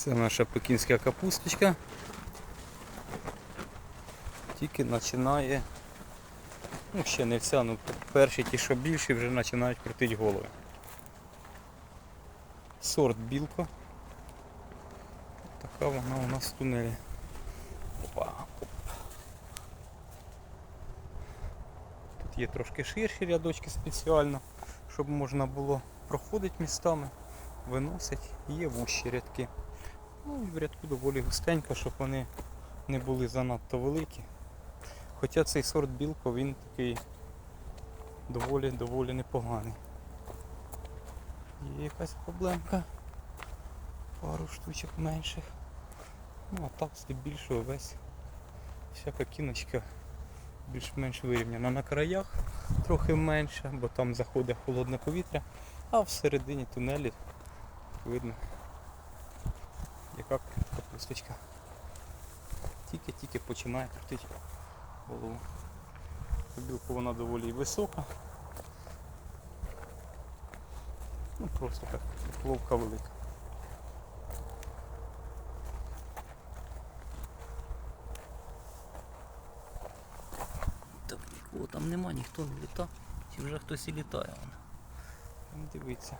Це наша пекінська капусточка. Тільки починає, ну ще не вся, ну перші ті, що більші, вже починають крутити голови. Сорт білка. Така вона у нас в тунелі. Опа. Тут є трошки ширші рядочки спеціально, щоб можна було проходити містами, виносить. Є вущі рядки. Ну і в рядку доволі густенько, щоб вони не були занадто великі. Хоча цей сорт білко він такий доволі доволі непоганий. Є якась проблемка. Пару штучок менших. Ну а так здебільшого весь вся кіночка більш-менш вирівняна. На краях трохи менше, бо там заходить холодне повітря, а всередині тунелі видно яка капусточка. Тільки-тільки починає крутити голову. Білка вона доволі висока. Ну просто так, головка велика. Так нікого там нема, ніхто не літав. Чи вже хтось і літає вона. Дивіться.